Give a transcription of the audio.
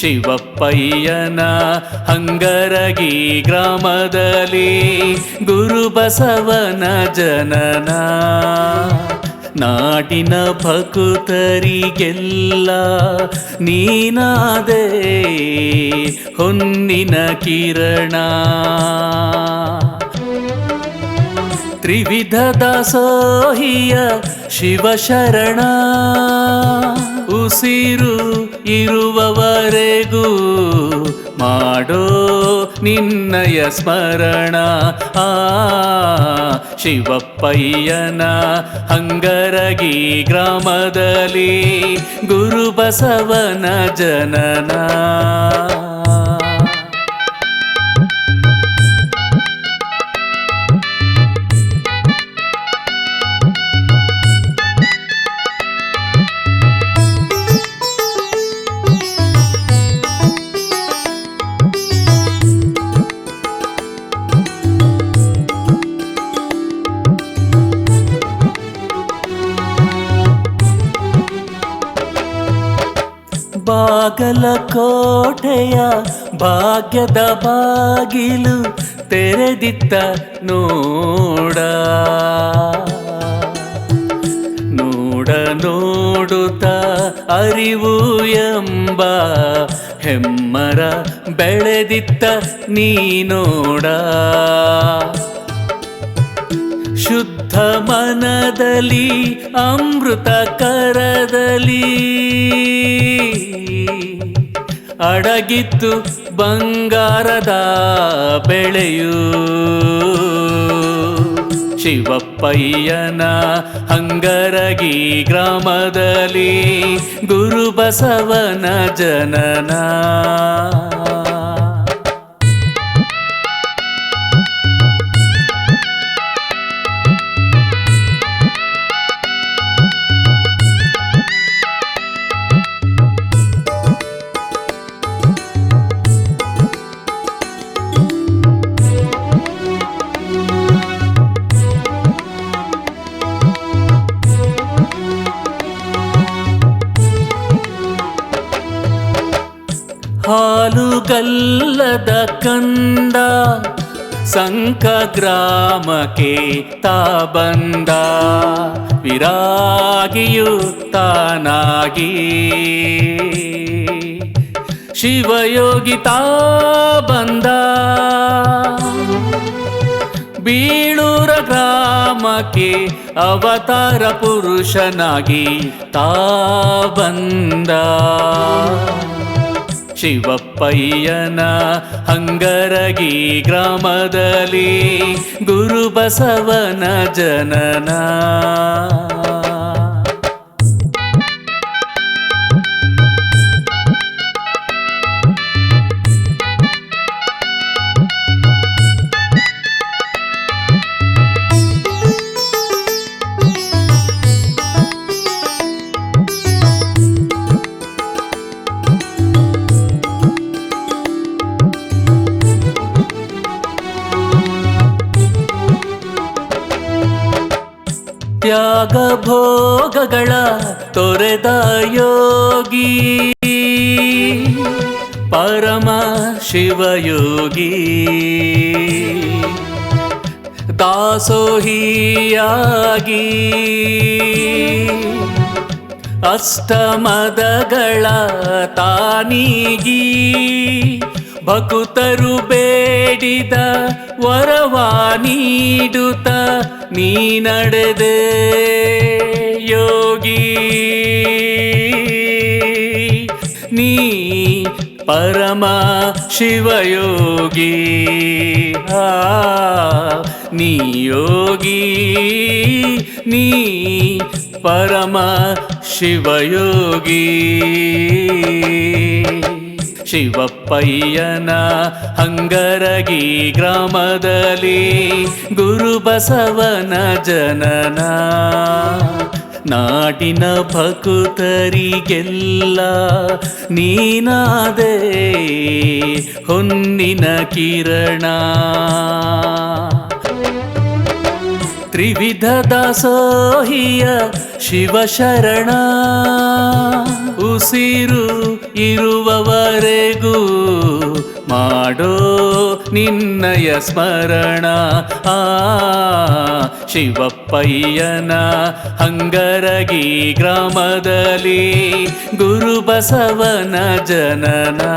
ಶಿವಪ್ಪಯ್ಯನ ಹಂಗರಗಿ ಗ್ರಾಮದಲ್ಲಿ ಗುರುಬಸವನ ಜನನ. ನಾಡಿನ ಭಕುತರಿಗೆಲ್ಲ ನೀನಾದೆ ಹೊನ್ನಿನ ಕಿರಣ. ತ್ರಿವಿಧ ದಾಸೋಹಿಯ ಶಿವಶರಣ. ಉಸಿರು ಇರುವವರೆಗೂ ಮಾಡೋ ನಿನ್ನಯ ಸ್ಮರಣ. ಆ ಶಿವಪ್ಪಯ್ಯನ ಹಂಗರಗಿ ಗ್ರಾಮದಲ್ಲಿ ಗುರುಬಸವನ ಜನನಾ. ಬಾಗಲಕೋಟೆಯ ಭಾಗ್ಯದ ಬಾಗಿಲು ತೆರೆದಿತ್ತ ನೋಡ. ನೋಡ ನೋಡುತ್ತ ಅರಿವು ಎಂಬ ಹೆಮ್ಮರ ಬೆಳೆದಿತ್ತ ನೀ ನೋಡ. ಶುದ್ಧ ಮನದಲ್ಲಿ ಅಮೃತ ಕರದಲ್ಲಿ. ಅಡಗಿತ್ತು ಬಂಗಾರದ ಬೆಳೆಯು. ಶಿವಪ್ಪಯ್ಯನ ಹಂಗರಗಿ ಗ್ರಾಮದಲ್ಲಿ ಗುರುಬಸವನ ಜನನ. ಹಾಲುಗಲ್ಲದ ಕಂದ, ಸಂಕ ಗ್ರಾಮಕ್ಕೆ ತಾ ಬಂದ. ವಿರಾಗಿಯು ತಾನಾಗಿ ಶಿವಯೋಗಿ ತಾ ಬಂದ. ಬೀಳೂರ ಗ್ರಾಮಕ್ಕೆ ಅವತಾರ ಪುರುಷನಾಗಿ ತಾ ಬಂದ. ಶಿವಪ್ಪಯ್ಯನ ಹಂಗರಗಿ ಗ್ರಾಮದಲ್ಲಿ ಗುರುಬಸವನ ಜನನ. ತ್ಯಾಗ ಭೋಗಗಳ ತೊರೆದ ಯೋಗಿ. ಪರಮ ಶಿವಯೋಗಿ. ದಾಸೋಹಿಯಾಗಿ. ಅಷ್ಟಮದಗಳ ತಾನೀಗಿ. ಭಕುತರು ಬೇಡಿದ ವರವ ನೀಡುತ್ತ ನೀ ನಡೆದೆ ಯೋಗಿ ನೀ ಪರಮ ಶಿವಯೋಗಿ ಆ ನೀ ಯೋಗಿ ನೀ ಪರಮ ಶಿವಯೋಗಿ ಶಿವಪ್ಪಯ್ಯನ ಹಂಗರಗಿ ಗ್ರಾಮದಲ್ಲಿ ಗುರುಬಸವನ ಜನನ. ನಾಡಿನ ಭಕುತರಿಗೆಲ್ಲ ನೀನಾದೆ ಹೊನ್ನಿನ ಕಿರಣ. ತ್ರಿವಿಧ ದಾಸೋಹಿಯ ಶಿವಶರಣ. ಉಸಿರು ಇರುವವರೆಗೂ ಮಾಡೋ ನಿನ್ನಯ ಸ್ಮರಣ. ಆ ಶಿವಪ್ಪಯ್ಯನ ಹಂಗರಗಿ ಗ್ರಾಮದಲ್ಲಿ ಗುರುಬಸವನ ಜನನಾ.